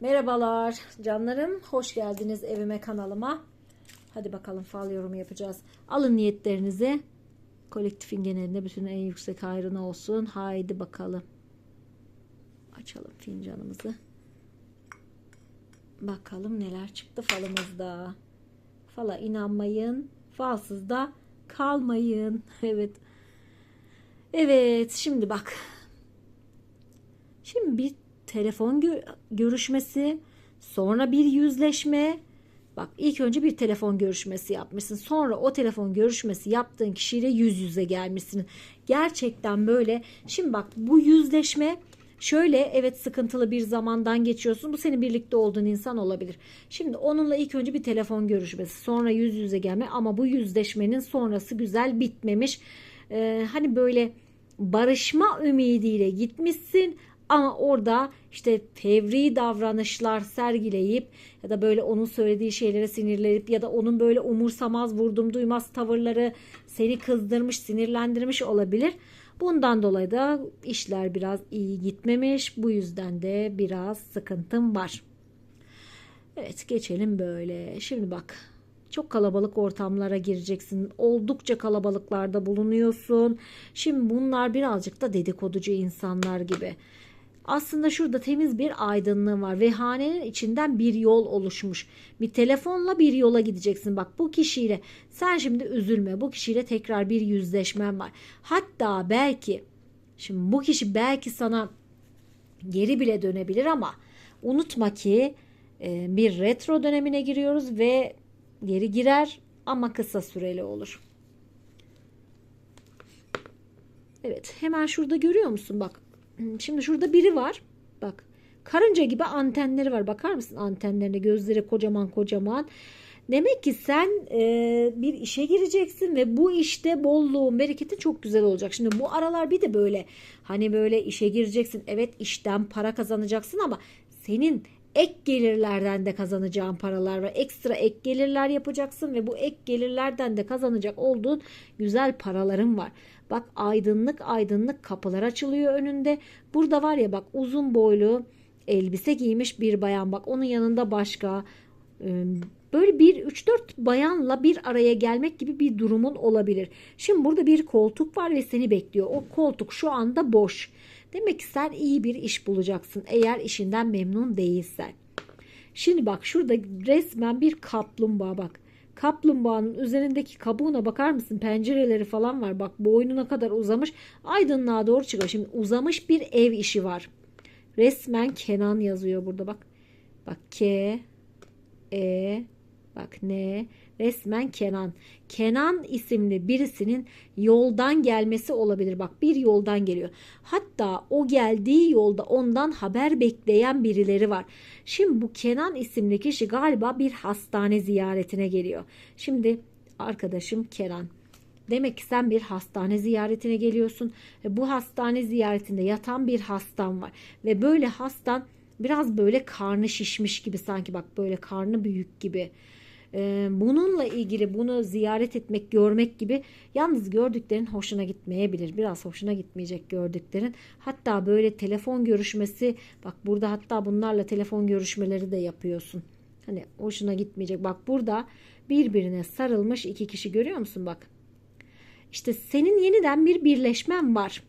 Merhabalar canlarım. Hoş geldiniz evime kanalıma. Hadi bakalım fal yorumu yapacağız. Alın niyetlerinizi. Kolektifin genelinde bütün en yüksek hayrına olsun. Haydi bakalım. Açalım fincanımızı. Bakalım neler çıktı falımızda. Fala inanmayın. Falsız da kalmayın. Evet. Evet şimdi bak. Şimdi bir telefon gö- görüşmesi, sonra bir yüzleşme. Bak ilk önce bir telefon görüşmesi yapmışsın. Sonra o telefon görüşmesi yaptığın kişiyle yüz yüze gelmişsin. Gerçekten böyle. Şimdi bak bu yüzleşme şöyle evet sıkıntılı bir zamandan geçiyorsun. Bu senin birlikte olduğun insan olabilir. Şimdi onunla ilk önce bir telefon görüşmesi, sonra yüz yüze gelme ama bu yüzleşmenin sonrası güzel bitmemiş. Ee, hani böyle barışma ümidiyle gitmişsin ama orada işte fevri davranışlar sergileyip ya da böyle onun söylediği şeylere sinirlenip ya da onun böyle umursamaz vurdum duymaz tavırları seni kızdırmış sinirlendirmiş olabilir. Bundan dolayı da işler biraz iyi gitmemiş. Bu yüzden de biraz sıkıntım var. Evet geçelim böyle. Şimdi bak çok kalabalık ortamlara gireceksin. Oldukça kalabalıklarda bulunuyorsun. Şimdi bunlar birazcık da dedikoducu insanlar gibi. Aslında şurada temiz bir aydınlığı var ve hanenin içinden bir yol oluşmuş. Bir telefonla bir yola gideceksin. Bak bu kişiyle sen şimdi üzülme. Bu kişiyle tekrar bir yüzleşmen var. Hatta belki şimdi bu kişi belki sana geri bile dönebilir ama unutma ki e, bir retro dönemine giriyoruz ve geri girer ama kısa süreli olur. Evet hemen şurada görüyor musun bak Şimdi şurada biri var. Bak. Karınca gibi antenleri var. Bakar mısın antenlerine? Gözleri kocaman kocaman. Demek ki sen e, bir işe gireceksin ve bu işte bolluğun, bereketin çok güzel olacak. Şimdi bu aralar bir de böyle hani böyle işe gireceksin. Evet işten para kazanacaksın ama senin ek gelirlerden de kazanacağın paralar var. Ekstra ek gelirler yapacaksın ve bu ek gelirlerden de kazanacak olduğun güzel paraların var. Bak aydınlık aydınlık kapılar açılıyor önünde. Burada var ya bak uzun boylu elbise giymiş bir bayan bak onun yanında başka böyle bir 3-4 bayanla bir araya gelmek gibi bir durumun olabilir. Şimdi burada bir koltuk var ve seni bekliyor. O koltuk şu anda boş. Demek ki sen iyi bir iş bulacaksın eğer işinden memnun değilsen. Şimdi bak şurada resmen bir kaplumbağa bak. Kaplumbağanın üzerindeki kabuğuna bakar mısın? Pencereleri falan var. Bak boynuna kadar uzamış. Aydınlığa doğru çıkıyor. Şimdi uzamış bir ev işi var. Resmen Kenan yazıyor burada bak. Bak K E bak ne resmen Kenan. Kenan isimli birisinin yoldan gelmesi olabilir. Bak bir yoldan geliyor. Hatta o geldiği yolda ondan haber bekleyen birileri var. Şimdi bu Kenan isimli kişi galiba bir hastane ziyaretine geliyor. Şimdi arkadaşım Kenan. Demek ki sen bir hastane ziyaretine geliyorsun. Ve bu hastane ziyaretinde yatan bir hastan var. Ve böyle hastan biraz böyle karnı şişmiş gibi sanki bak böyle karnı büyük gibi. Ee, bununla ilgili bunu ziyaret etmek, görmek gibi yalnız gördüklerin hoşuna gitmeyebilir. Biraz hoşuna gitmeyecek gördüklerin. Hatta böyle telefon görüşmesi bak burada hatta bunlarla telefon görüşmeleri de yapıyorsun. Hani hoşuna gitmeyecek. Bak burada birbirine sarılmış iki kişi görüyor musun bak. İşte senin yeniden bir birleşmen var.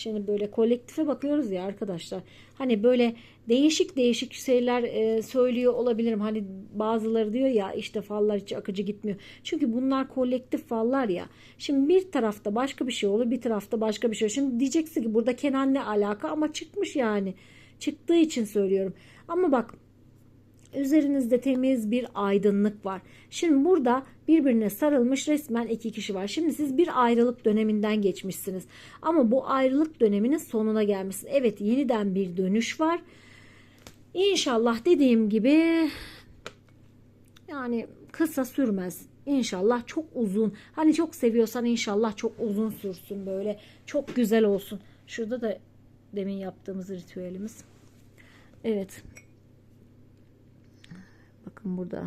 Şimdi böyle kolektife bakıyoruz ya arkadaşlar. Hani böyle değişik değişik şeyler e, söylüyor olabilirim. Hani bazıları diyor ya işte fallar hiç akıcı gitmiyor. Çünkü bunlar kolektif fallar ya. Şimdi bir tarafta başka bir şey olur, bir tarafta başka bir şey olur. Şimdi diyeceksin ki burada Kenan ne alaka ama çıkmış yani. Çıktığı için söylüyorum. Ama bak Üzerinizde temiz bir aydınlık var. Şimdi burada birbirine sarılmış resmen iki kişi var. Şimdi siz bir ayrılık döneminden geçmişsiniz. Ama bu ayrılık döneminin sonuna gelmişsiniz. Evet yeniden bir dönüş var. İnşallah dediğim gibi yani kısa sürmez. İnşallah çok uzun. Hani çok seviyorsan inşallah çok uzun sürsün böyle. Çok güzel olsun. Şurada da demin yaptığımız ritüelimiz. Evet. Bakın burada.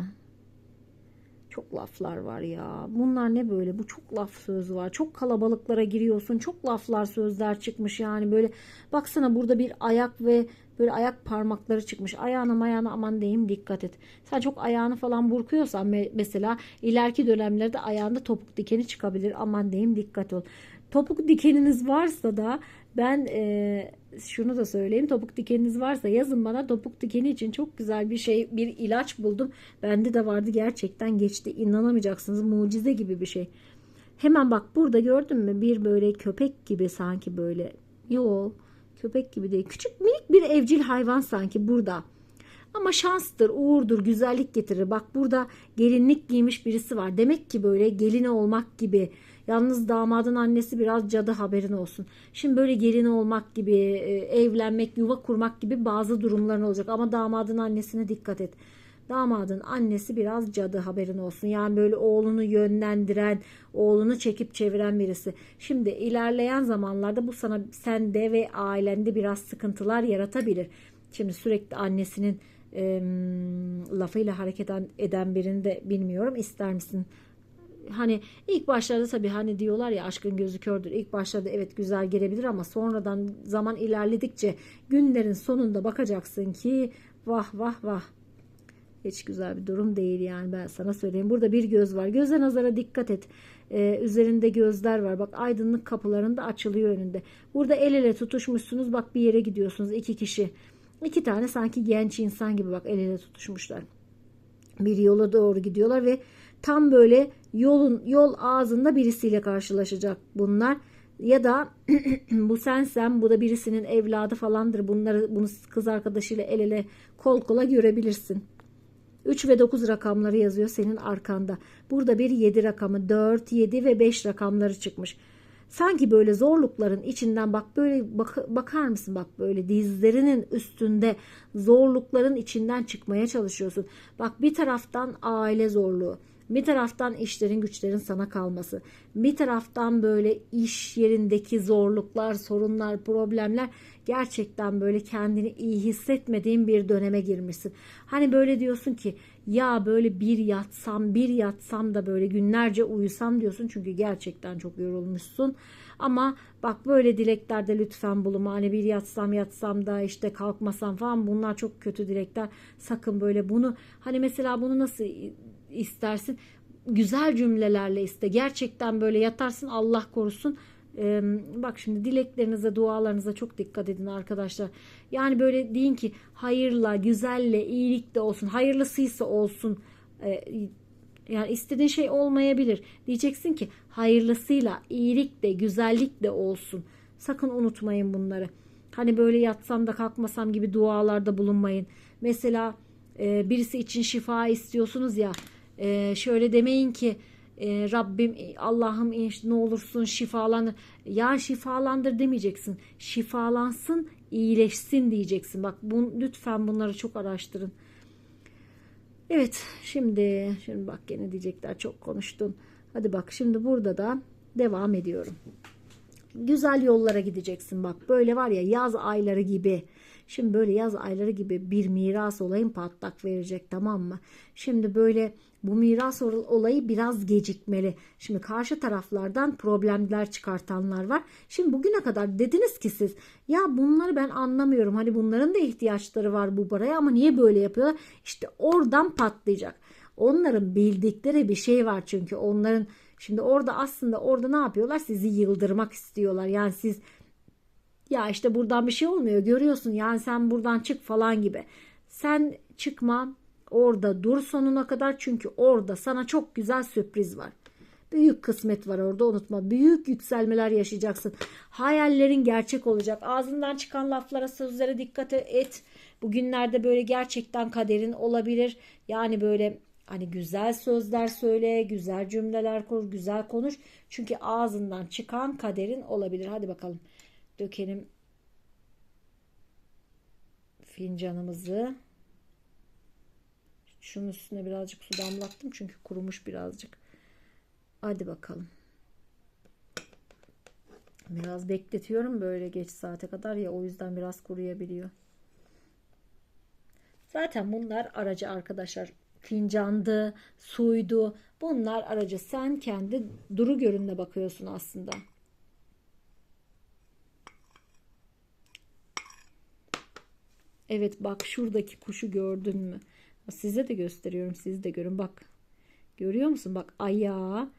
Çok laflar var ya. Bunlar ne böyle? Bu çok laf söz var. Çok kalabalıklara giriyorsun. Çok laflar sözler çıkmış yani böyle. Baksana burada bir ayak ve böyle ayak parmakları çıkmış. Ayağına mayağına aman diyeyim dikkat et. Sen çok ayağını falan burkuyorsan me- mesela ileriki dönemlerde ayağında topuk dikeni çıkabilir. Aman diyeyim dikkat ol. Topuk dikeniniz varsa da ben e, şunu da söyleyeyim. Topuk dikeniniz varsa yazın bana topuk dikeni için çok güzel bir şey bir ilaç buldum. Bende de vardı gerçekten geçti. İnanamayacaksınız mucize gibi bir şey. Hemen bak burada gördün mü bir böyle köpek gibi sanki böyle. Yo köpek gibi değil. Küçük minik bir evcil hayvan sanki burada. Ama şanstır, uğurdur, güzellik getirir. Bak burada gelinlik giymiş birisi var. Demek ki böyle gelin olmak gibi. Yalnız damadın annesi biraz cadı haberin olsun. Şimdi böyle gelin olmak gibi, e, evlenmek, yuva kurmak gibi bazı durumların olacak. Ama damadın annesine dikkat et. Damadın annesi biraz cadı haberin olsun. Yani böyle oğlunu yönlendiren, oğlunu çekip çeviren birisi. Şimdi ilerleyen zamanlarda bu sana sende ve ailende biraz sıkıntılar yaratabilir. Şimdi sürekli annesinin e, lafıyla hareket eden birini de bilmiyorum. İster misin? Hani ilk başlarda tabii hani diyorlar ya aşkın gözü kördür. İlk başlarda evet güzel gelebilir ama sonradan zaman ilerledikçe günlerin sonunda bakacaksın ki vah vah vah hiç güzel bir durum değil yani ben sana söyleyeyim. Burada bir göz var. Göze nazara dikkat et. Ee, üzerinde gözler var. Bak aydınlık kapılarında açılıyor önünde. Burada el ele tutuşmuşsunuz. Bak bir yere gidiyorsunuz. iki kişi. İki tane sanki genç insan gibi bak el ele tutuşmuşlar. Bir yola doğru gidiyorlar ve tam böyle yolun yol ağzında birisiyle karşılaşacak bunlar. Ya da bu sensen bu da birisinin evladı falandır. Bunları bunu kız arkadaşıyla el ele kol kola görebilirsin. 3 ve 9 rakamları yazıyor senin arkanda. Burada bir 7 rakamı 4, 7 ve 5 rakamları çıkmış. Sanki böyle zorlukların içinden bak böyle bak, bakar mısın bak böyle dizlerinin üstünde zorlukların içinden çıkmaya çalışıyorsun. Bak bir taraftan aile zorluğu. Bir taraftan işlerin güçlerin sana kalması. Bir taraftan böyle iş yerindeki zorluklar, sorunlar, problemler gerçekten böyle kendini iyi hissetmediğin bir döneme girmişsin. Hani böyle diyorsun ki ya böyle bir yatsam bir yatsam da böyle günlerce uyusam diyorsun çünkü gerçekten çok yorulmuşsun. Ama bak böyle dileklerde lütfen bulunma. Hani bir yatsam yatsam da işte kalkmasam falan bunlar çok kötü dilekler. Sakın böyle bunu hani mesela bunu nasıl istersin? Güzel cümlelerle iste. Gerçekten böyle yatarsın Allah korusun. Ee, bak şimdi dileklerinize, dualarınıza çok dikkat edin arkadaşlar. Yani böyle deyin ki hayırla, güzelle, iyilikle olsun. Hayırlısıysa olsun. Ee, yani istediğin şey olmayabilir. Diyeceksin ki hayırlısıyla, iyilikle, güzellikle olsun. Sakın unutmayın bunları. Hani böyle yatsam da kalkmasam gibi dualarda bulunmayın. Mesela e, birisi için şifa istiyorsunuz ya. E, şöyle demeyin ki e, Rabbim Allah'ım ne olursun şifalandır. Ya şifalandır demeyeceksin. Şifalansın, iyileşsin diyeceksin. Bak bu, lütfen bunları çok araştırın. Evet şimdi şimdi bak gene diyecekler çok konuştun. Hadi bak şimdi burada da devam ediyorum. Güzel yollara gideceksin bak. Böyle var ya yaz ayları gibi. Şimdi böyle yaz ayları gibi bir miras olayın patlak verecek tamam mı? Şimdi böyle bu miras olayı biraz gecikmeli. Şimdi karşı taraflardan problemler çıkartanlar var. Şimdi bugüne kadar dediniz ki siz ya bunları ben anlamıyorum. Hani bunların da ihtiyaçları var bu paraya ama niye böyle yapıyorlar? İşte oradan patlayacak. Onların bildikleri bir şey var çünkü onların şimdi orada aslında orada ne yapıyorlar? Sizi yıldırmak istiyorlar. Yani siz ya işte buradan bir şey olmuyor görüyorsun yani sen buradan çık falan gibi. Sen çıkma orada dur sonuna kadar çünkü orada sana çok güzel sürpriz var. Büyük kısmet var orada unutma. Büyük yükselmeler yaşayacaksın. Hayallerin gerçek olacak. Ağzından çıkan laflara sözlere dikkat et. Bugünlerde böyle gerçekten kaderin olabilir. Yani böyle hani güzel sözler söyle, güzel cümleler kur, güzel konuş. Çünkü ağzından çıkan kaderin olabilir. Hadi bakalım dökelim fincanımızı. Şunun üstüne birazcık su damlattım çünkü kurumuş birazcık. Hadi bakalım. Biraz bekletiyorum böyle geç saate kadar ya o yüzden biraz kuruyabiliyor. Zaten bunlar aracı arkadaşlar. Fincandı, suydu. Bunlar aracı. Sen kendi duru görününe bakıyorsun aslında. Evet bak şuradaki kuşu gördün mü? Size de gösteriyorum. Siz de görün bak. Görüyor musun? Bak ayağı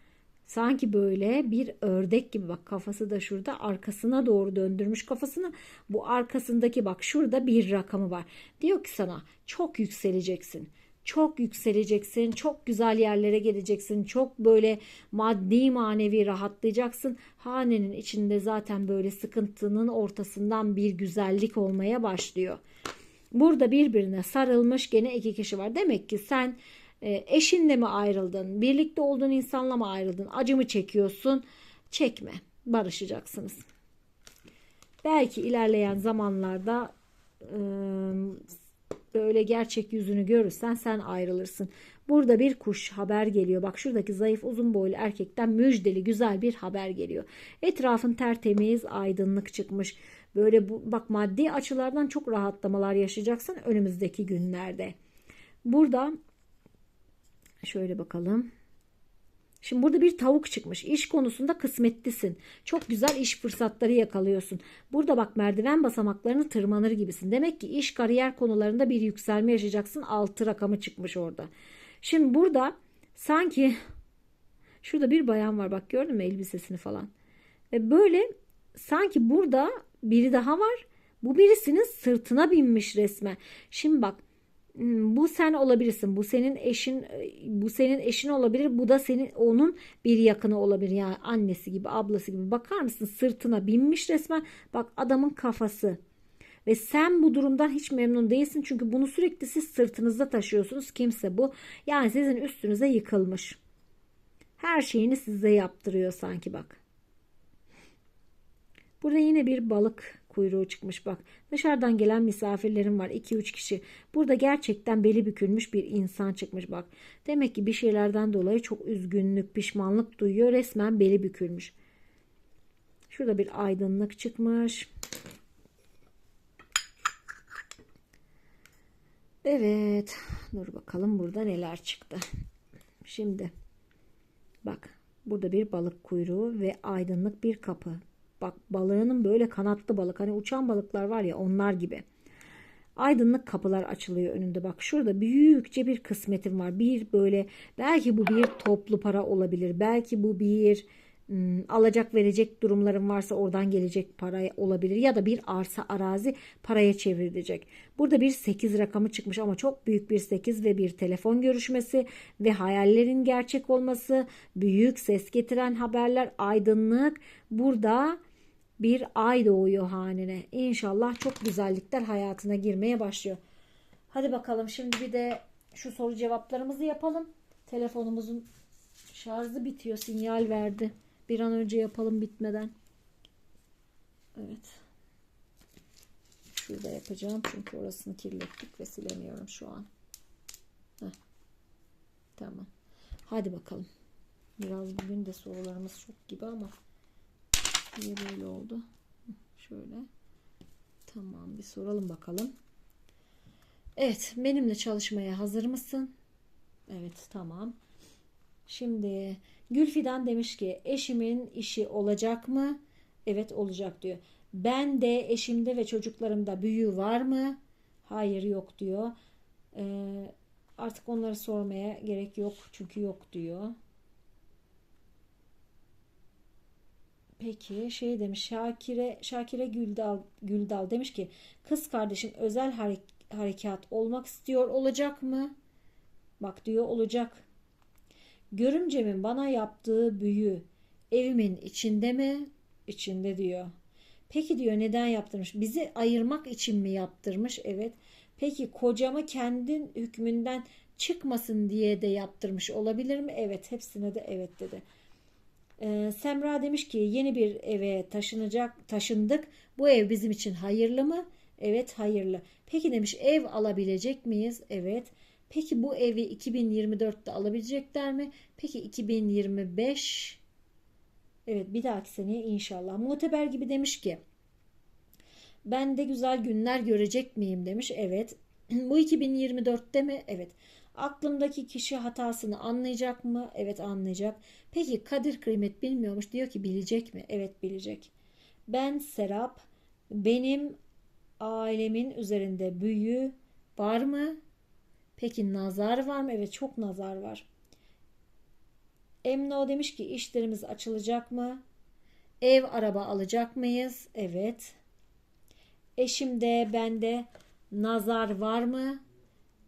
sanki böyle bir ördek gibi bak kafası da şurada arkasına doğru döndürmüş kafasını. Bu arkasındaki bak şurada bir rakamı var. Diyor ki sana çok yükseleceksin. Çok yükseleceksin, çok güzel yerlere geleceksin, çok böyle maddi manevi rahatlayacaksın. Hanenin içinde zaten böyle sıkıntının ortasından bir güzellik olmaya başlıyor. Burada birbirine sarılmış gene iki kişi var. Demek ki sen e, eşinle mi ayrıldın? Birlikte olduğun insanla mı ayrıldın? Acı mı çekiyorsun? Çekme. Barışacaksınız. Belki ilerleyen zamanlarda e, böyle gerçek yüzünü görürsen sen ayrılırsın. Burada bir kuş haber geliyor. Bak şuradaki zayıf uzun boylu erkekten müjdeli güzel bir haber geliyor. Etrafın tertemiz aydınlık çıkmış. Böyle bu, bak maddi açılardan çok rahatlamalar yaşayacaksın önümüzdeki günlerde. Burada şöyle bakalım. Şimdi burada bir tavuk çıkmış. İş konusunda kısmetlisin. Çok güzel iş fırsatları yakalıyorsun. Burada bak merdiven basamaklarını tırmanır gibisin. Demek ki iş kariyer konularında bir yükselme yaşayacaksın. Altı rakamı çıkmış orada. Şimdi burada sanki şurada bir bayan var. Bak gördün mü elbisesini falan. Ve böyle sanki burada biri daha var. Bu birisinin sırtına binmiş resmen. Şimdi bak Hmm, bu sen olabilirsin. Bu senin eşin bu senin eşin olabilir. Bu da senin onun bir yakını olabilir. Yani annesi gibi, ablası gibi. Bakar mısın? Sırtına binmiş resmen. Bak adamın kafası. Ve sen bu durumdan hiç memnun değilsin. Çünkü bunu sürekli siz sırtınızda taşıyorsunuz. Kimse bu. Yani sizin üstünüze yıkılmış. Her şeyini size yaptırıyor sanki bak. Burada yine bir balık kuyruğu çıkmış bak. Dışarıdan gelen misafirlerim var 2-3 kişi. Burada gerçekten beli bükülmüş bir insan çıkmış bak. Demek ki bir şeylerden dolayı çok üzgünlük, pişmanlık duyuyor. Resmen beli bükülmüş. Şurada bir aydınlık çıkmış. Evet. Dur bakalım burada neler çıktı. Şimdi bak burada bir balık kuyruğu ve aydınlık bir kapı. Bak balığının böyle kanatlı balık hani uçan balıklar var ya onlar gibi. Aydınlık kapılar açılıyor önünde. Bak şurada büyükçe bir kısmetim var. Bir böyle belki bu bir toplu para olabilir. Belki bu bir alacak verecek durumların varsa oradan gelecek para olabilir ya da bir arsa arazi paraya çevrilecek. Burada bir 8 rakamı çıkmış ama çok büyük bir 8 ve bir telefon görüşmesi ve hayallerin gerçek olması, büyük ses getiren haberler, aydınlık. Burada bir ay doğuyor hanene. İnşallah çok güzellikler hayatına girmeye başlıyor. Hadi bakalım şimdi bir de şu soru cevaplarımızı yapalım. Telefonumuzun şarjı bitiyor, sinyal verdi. Bir an önce yapalım bitmeden. Evet. Şurada yapacağım çünkü orasını kirlettik ve silemiyorum şu an. Heh. Tamam. Hadi bakalım. Biraz bugün de sorularımız çok gibi ama niye böyle oldu? Şöyle. Tamam bir soralım bakalım. Evet benimle çalışmaya hazır mısın? Evet tamam. Şimdi Gülfidan demiş ki eşimin işi olacak mı? Evet olacak diyor. Ben de eşimde ve çocuklarımda büyü var mı? Hayır yok diyor. Ee, artık onları sormaya gerek yok çünkü yok diyor. Peki şey demiş Şakire Şakire Güldal Güldal demiş ki kız kardeşim özel harekat olmak istiyor olacak mı? Bak diyor olacak. Görümcemin bana yaptığı büyü evimin içinde mi? İçinde diyor. Peki diyor neden yaptırmış? Bizi ayırmak için mi yaptırmış? Evet. Peki kocamı kendin hükmünden çıkmasın diye de yaptırmış olabilir mi? Evet. Hepsine de evet dedi. Ee, Semra demiş ki yeni bir eve taşınacak taşındık. Bu ev bizim için hayırlı mı? Evet hayırlı. Peki demiş ev alabilecek miyiz? Evet. Peki bu evi 2024'te alabilecekler mi? Peki 2025 Evet bir dahaki seneye inşallah. Muteber gibi demiş ki ben de güzel günler görecek miyim demiş. Evet. Bu 2024'te mi? Evet. Aklımdaki kişi hatasını anlayacak mı? Evet anlayacak. Peki kadir kıymet bilmiyormuş. Diyor ki bilecek mi? Evet bilecek. Ben Serap benim ailemin üzerinde büyü var mı? Peki nazar var mı? Evet çok nazar var. Emno demiş ki işlerimiz açılacak mı? Ev araba alacak mıyız? Evet. Eşimde bende nazar var mı?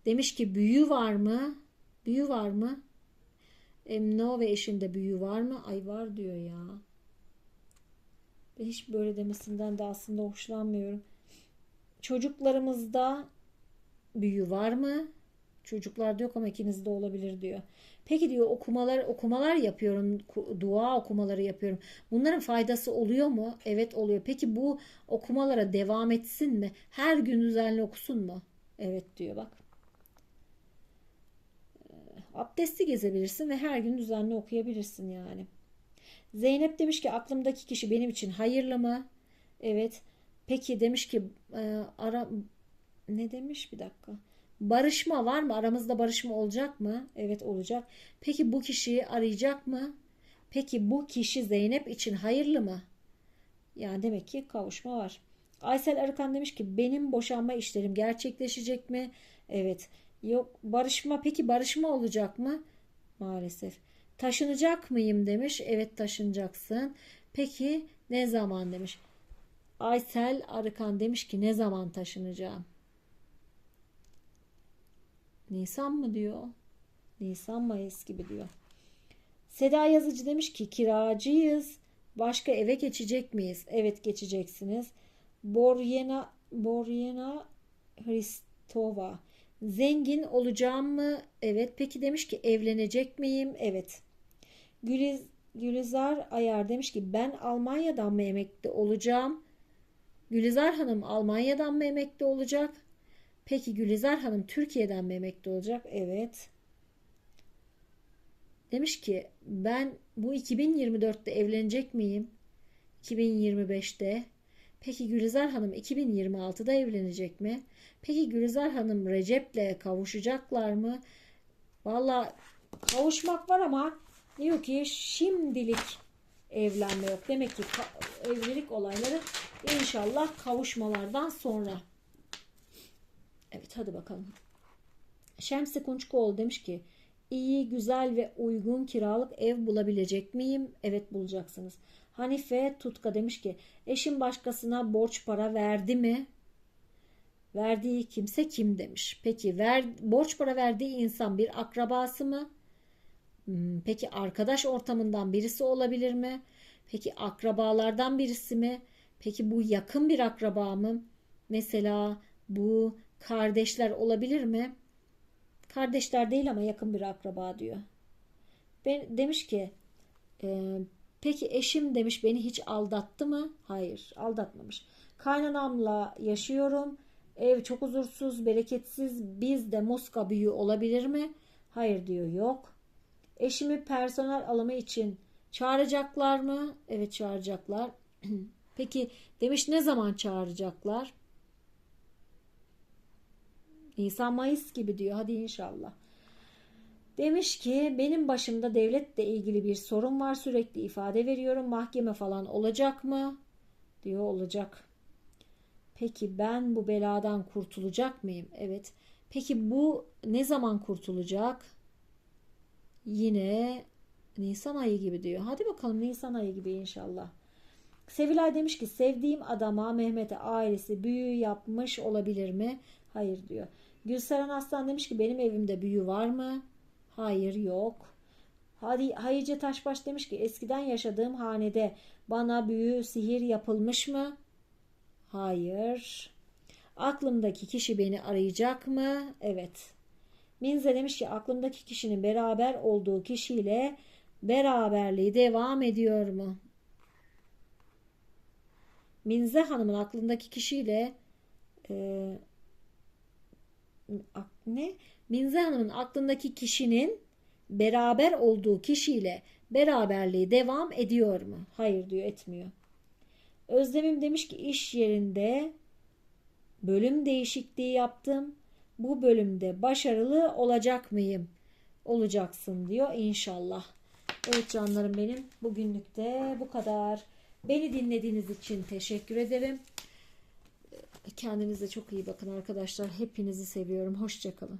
Demiş ki büyü var mı? Büyü var mı? Emno ve eşinde büyü var mı? Ay var diyor ya. Hiç böyle demesinden de aslında hoşlanmıyorum. Çocuklarımızda büyü var mı? Çocuklar yok ama ikinizde olabilir diyor. Peki diyor okumalar okumalar yapıyorum. Dua okumaları yapıyorum. Bunların faydası oluyor mu? Evet oluyor. Peki bu okumalara devam etsin mi? Her gün düzenli okusun mu? Evet diyor bak. Ee, Abdesti gezebilirsin ve her gün düzenli okuyabilirsin yani. Zeynep demiş ki aklımdaki kişi benim için hayırlı mı? Evet. Peki demiş ki e, ara ne demiş bir dakika. Barışma var mı? Aramızda barışma olacak mı? Evet olacak. Peki bu kişiyi arayacak mı? Peki bu kişi Zeynep için hayırlı mı? Yani demek ki kavuşma var. Aysel Arıkan demiş ki benim boşanma işlerim gerçekleşecek mi? Evet. Yok barışma peki barışma olacak mı? Maalesef. Taşınacak mıyım demiş. Evet taşınacaksın. Peki ne zaman demiş. Aysel Arıkan demiş ki ne zaman taşınacağım? Nisan mı diyor? Nisan Mayıs gibi diyor. Seda Yazıcı demiş ki kiracıyız. Başka eve geçecek miyiz? Evet geçeceksiniz. Boryena Boryena Hristova. Zengin olacağım mı? Evet. Peki demiş ki evlenecek miyim? Evet. Güliz, Gülizar Ayar demiş ki ben Almanya'dan mı emekli olacağım? Gülizar Hanım Almanya'dan mı emekli olacak? Peki Gülizar Hanım Türkiye'den mi emekli olacak? Evet. Demiş ki ben bu 2024'te evlenecek miyim? 2025'te. Peki Gülizar Hanım 2026'da evlenecek mi? Peki Gülizar Hanım Recep'le kavuşacaklar mı? Valla kavuşmak var ama diyor ki şimdilik evlenme yok. Demek ki evlilik olayları inşallah kavuşmalardan sonra. Evet hadi bakalım. Şemsi Kunçkoğlu demiş ki iyi, güzel ve uygun kiralık ev bulabilecek miyim? Evet bulacaksınız. Hanife Tutka demiş ki eşim başkasına borç para verdi mi? Verdiği kimse kim demiş. Peki ver, borç para verdiği insan bir akrabası mı? Hmm, Peki arkadaş ortamından birisi olabilir mi? Peki akrabalardan birisi mi? Peki bu yakın bir akraba mı? Mesela bu kardeşler olabilir mi? Kardeşler değil ama yakın bir akraba diyor. Ben, demiş ki e, peki eşim demiş beni hiç aldattı mı? Hayır aldatmamış. Kaynanamla yaşıyorum. Ev çok huzursuz, bereketsiz. Bizde muska büyü olabilir mi? Hayır diyor yok. Eşimi personel alımı için çağıracaklar mı? Evet çağıracaklar. Peki demiş ne zaman çağıracaklar? Nisan Mayıs gibi diyor. Hadi inşallah. Demiş ki benim başımda devletle ilgili bir sorun var. Sürekli ifade veriyorum. Mahkeme falan olacak mı? Diyor olacak. Peki ben bu beladan kurtulacak mıyım? Evet. Peki bu ne zaman kurtulacak? Yine Nisan ayı gibi diyor. Hadi bakalım Nisan ayı gibi inşallah. Sevilay demiş ki sevdiğim adama Mehmet'e ailesi büyü yapmış olabilir mi? Hayır diyor. Gülseren Aslan demiş ki benim evimde büyü var mı? Hayır yok. Hadi Hayice Taşbaş demiş ki eskiden yaşadığım hanede bana büyü sihir yapılmış mı? Hayır. Aklımdaki kişi beni arayacak mı? Evet. Minze demiş ki aklımdaki kişinin beraber olduğu kişiyle beraberliği devam ediyor mu? Minze Hanım'ın aklındaki kişiyle e, ne? Minze Hanım'ın aklındaki kişinin beraber olduğu kişiyle beraberliği devam ediyor mu? Hayır diyor etmiyor. Özlemim demiş ki iş yerinde bölüm değişikliği yaptım. Bu bölümde başarılı olacak mıyım? Olacaksın diyor inşallah. Evet canlarım benim bugünlük de bu kadar. Beni dinlediğiniz için teşekkür ederim. Kendinize çok iyi bakın arkadaşlar. Hepinizi seviyorum. Hoşçakalın.